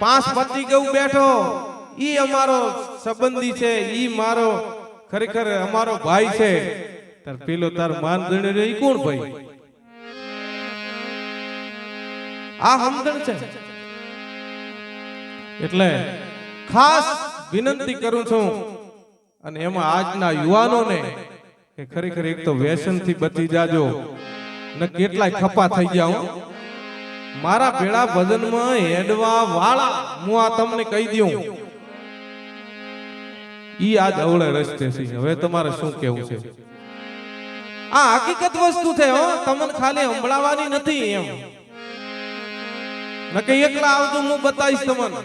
પાંચ પતિ કેવું બેઠો? ઈ અમારો સંબંધી છે, ઈ મારો ખરેખર અમારો ભાઈ છે. તાર પેલો તાર માન ગણે રે કોણ ભાઈ? આ સમજણ છે. એટલે ખાસ વિનંતી કરું છું, અને એમાં આજના યુવાનોને કે ખરેખર એક તો વ્યસનથી બચી જાજો. ને કેટલાય ખપા થઈ ગયા હો. મારા ભેળા ભજનમાં હેડવા વાળા, હું આ તમને કહી દઉં. ઈ આ અવળે રસ્તે છે. હવે તમારે શું કેવું છે? આ હકીકત વસ્તુ છે, હો. તમને ખાલી સંભળાવાની નથી એમ. નકે એકલા આવજો હું બતાવીશ તમને.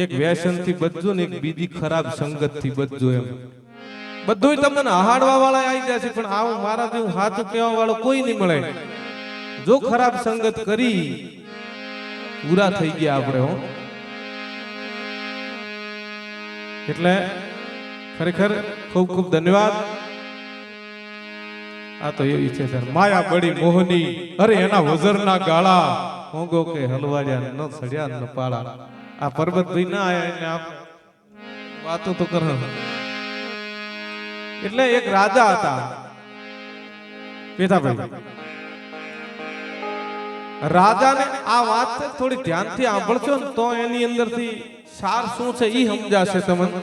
એક વ્યસનથી બચજો ને એક બીજી ખરાબ સંગતથી બચજો એમ. બધું તમને હાડવા વાળા આવી જાય છે, પણ આવું મારા જેવું હાથું કહેવા વાળો કોઈ નહીં મળે. જો ખરાબ સંગત કરી, પૂરા થઈ ગયા આપણે એટલે ખરેખર ખૂબ ખૂબ ધન્યવાદ. આ તો એવી છે સર, માયા બડી મોહની, અરે એના વજરના ગાળા, હોંગો કે હલવાડિયા ન સડ્યા ન પાળા. આ પર્વતભાઈ ના આયા એને આપ વાતો તો કર. એટલે એક રાજા હતા, પેથાભાઈ. રાજાને આ વાત થોડી ધ્યાનથી સાંભળશો તો એની અંદરથી સાર શું છે એ સમજાશે તમને.